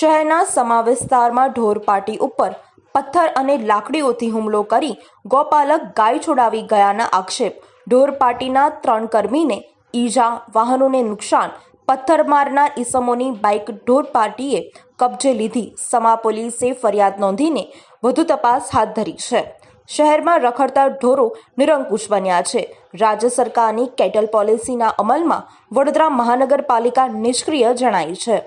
શહેરના સમા વિસ્તારમાં ઢોરપાટી ઉપર પથ્થર અને લાકડીઓથી હુમલો કરી ગોપાલક ગાય છોડાવી ગયાના આક્ષેપ. ઢોરપાટીના ત્રણ કર્મીને ઈજા, વાહનોને નુકસાન, પથ્થર મારનાર ઈસમોની બાઇક ઢોરપાટીએ કબજે લીધી. સમા પોલીસે ફરિયાદ નોંધીને વધુ તપાસ હાથ ધરી છે. શહેરમાં રખડતા ઢોરો નિરંકુશ બન્યા છે. રાજ્ય સરકારની કેટલ પોલિસીના અમલમાં વડોદરા મહાનગરપાલિકા નિષ્ક્રિય જણાઈ છે.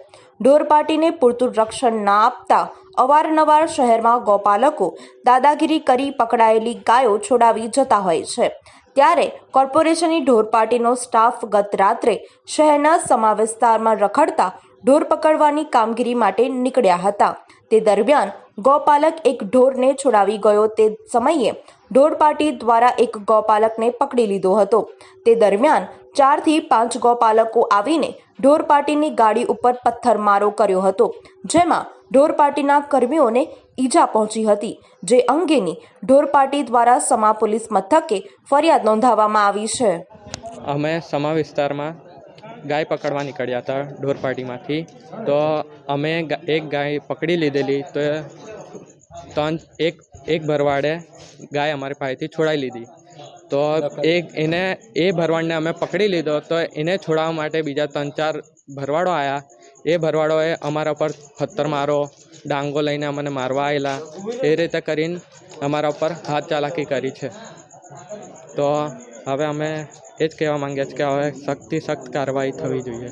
ઢોર પાર્ટીને પૂરતું રક્ષણ ના આપતા અવારનવાર શહેરમાં ગોપાલકો દાદાગીરી કરી પકડાયેલી ગાયો છોડાવી જતા હોય છે. ત્યારે કોર્પોરેશનની ઢોરપાટીનો સ્ટાફ ગત રાત્રે શહેરના સમા વિસ્તારમાં રખડતા ઢોર પકડવાની કામગીરી માટે નીકળ્યા હતા. તે દરમિયાન ગોપાલક એક ઢોરને છોડાવી ગયો તે સમયે ઢોર પાર્ટી દ્વારા એક ગોપાલકને પકડી લીધો હતો. તે દરમિયાન ચારથી પાંચ ગોપાલકો આવીને ઢોર પાર્ટીની ગાડી ઉપર પથ્થરમારો કર્યો હતો, જેમાં ઢોર પાર્ટીના કર્મીઓને ઈજા પહોંચી હતી, જે અંગેની ઢોર પાર્ટી દ્વારા સમા પોલીસ મથકે ફરિયાદ નોંધાવવામાં આવી છે. અમે સમા વિસ્તારમાં ગાય પકડવા નીકળ્યા હતા ઢોર પાર્ટીમાંથી. તો અમે એક ગાય પકડી લીધેલી તો ત્રણ, એક એક ભરવાડે ગાય અમારી પાસેથી છોડાવી લીધી. તો એક એને, એ ભરવાડને અમે પકડી લીધો તો એને છોડાવવા માટે બીજા ત્રણ, ચાર ભરવાડો આવ્યા એ ભરવાડોએ અમારા ઉપર પથ્થર મારો, ડાંગો લઈને અમને મારવા આવેલા એ રીતે કરીને અમારા ઉપર હાથ ચાલાકી કરી છે. તો હવે અમે એ જ કહેવા માંગીએ છીએ કે હવે સખ્તથી સખ્ત કાર્યવાહી થવી જોઈએ.